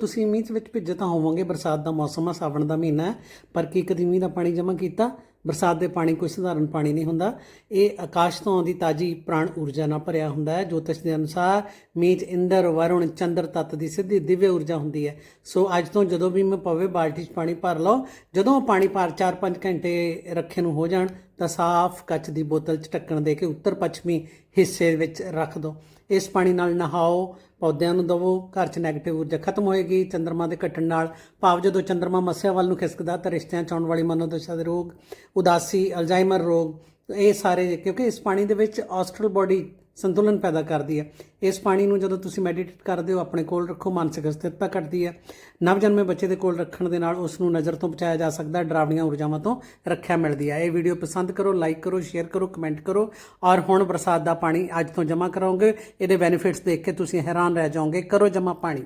ਤੁਸੀਂ ਮੀਂਹ ਦੇ ਵਿੱਚ ਭਿੱਜੇ ਤਾਂ ਹੋਵੋਗੇ, ਬਰਸਾਤ ਦਾ ਮੌਸਮ ਆ, ਸਾਵਣ ਦਾ ਮਹੀਨਾ ਹੈ, ਪਰ ਕੀ ਕਦੀ ਮੀਂਹ ਦਾ ਪਾਣੀ ਜਮ੍ਹਾਂ ਕੀਤਾ? ਬਰਸਾਤ ਦੇ ਪਾਣੀ ਕੋਈ ਸਧਾਰਨ ਪਾਣੀ ਨਹੀਂ ਹੁੰਦਾ। ਇਹ ਆਕਾਸ਼ ਤੋਂ ਆਉਂਦੀ ਤਾਜੀ ਪ੍ਰਾਣ ਊਰਜਾ ਨਾਲ ਭਰਿਆ ਹੁੰਦਾ ਹੈ। ਜੋਤਿਸ਼ ਦੇ ਅਨੁਸਾਰ ਮੀਂਹ 'ਚ ਇੰਦਰ, ਵਰੁਣ, ਚੰਦਰ ਤੱਤ ਦੀ ਸਿੱਧੀ ਦਿਵਯ ਊਰਜਾ ਹੁੰਦੀ ਹੈ। ਸੋ ਅੱਜ ਤੋਂ ਜਦੋਂ ਵੀ ਮੈਂ ਪਵੇ, ਬਾਲਟੀ 'ਚ ਪਾਣੀ ਭਰ ਲਓ। ਜਦੋਂ ਉਹ ਪਾਣੀ ਭਰ 4-5 ਘੰਟੇ ਰੱਖੇ ਨੂੰ ਹੋ ਜਾਣ ਤਾਂ ਸਾਫ਼ ਕੱਚ ਦੀ ਬੋਤਲ 'ਚ ਢੱਕਣ ਦੇ ਕੇ ਉੱਤਰ ਪੱਛਮੀ ਹਿੱਸੇ ਵਿੱਚ ਰੱਖ ਦਿਓ ਇਸ ਪਾਣੀ ਨਾਲ ਨਹਾਓ, ਪੌਦਿਆਂ ਨੂੰ ਦਵੋ, ਘਰ 'ਚ ਨੈਗੇਟਿਵ ਊਰਜਾ ਖਤਮ ਹੋਏਗੀ, ਚੰਦਰਮਾ ਦੇ ਘਟਣ ਨਾਲ ਭਾਵ ਜਦੋਂ ਚੰਦਰਮਾ ਮੱਸਿਆ ਵੱਲ ਨੂੰ ਖਿਸਕਦਾ ਤਾਂ ਰਿਸ਼ਤਿਆਂ 'ਚ ਆਉਣ ਵਾਲੀ ਮਨੋਦਸ਼ਾ ਦੇ ਰੋਗ, ਉਦਾਸੀ, ਅਲਜ਼ਾਈਮਰ ਰੋਗ, ਇਹ ਸਾਰੇ ਕਿਉਂਕਿ ਇਸ ਪਾਣੀ ਦੇ ਵਿੱਚ ਔਸਟਰਲ ਬੋਡੀ ਸੰਤੁਲਨ ਪੈਦਾ ਕਰਦੀ ਹੈ। ਇਸ ਪਾਣੀ ਨੂੰ ਜਦੋਂ ਤੁਸੀਂ ਮੈਡੀਟੇਟ ਕਰਦੇ ਹੋ, ਆਪਣੇ ਕੋਲ ਰੱਖੋ, ਮਾਨਸਿਕ ਸਥਿਰਤਾ ਘਟਦੀ ਹੈ। ਨਵਜਨਮੇ ਬੱਚੇ ਦੇ ਕੋਲ ਰੱਖਣ ਦੇ ਨਾਲ ਉਸ ਨੂੰ ਨਜ਼ਰ ਤੋਂ ਬਚਾਇਆ ਜਾ ਸਕਦਾ ਹੈ, ਡਰਾਵਣੀਆਂ ਊਰਜਾਵਾਂ ਤੋਂ ਰੱਖਿਆ ਮਿਲਦੀ ਹੈ। ਇਹ ਵੀਡੀਓ ਪਸੰਦ ਕਰੋ ਲਾਈਕ ਕਰੋ ਸ਼ੇਅਰ ਕਰੋ ਕਮੈਂਟ ਕਰੋ ਔਰ ਹੁਣ ਬਰਸਾਤ ਦਾ ਪਾਣੀ ਅੱਜ ਤੋਂ ਜਮ੍ਹਾਂ ਕਰਾਓਗੇ ਇਹਦੇ ਬੈਨੀਫਿਟਸ ਦੇਖ ਕੇ ਤੁਸੀਂ ਹੈਰਾਨ ਰਹਿ ਜਾਓਗੇ। ਕਰੋ ਜਮ੍ਹਾਂ ਪਾਣੀ।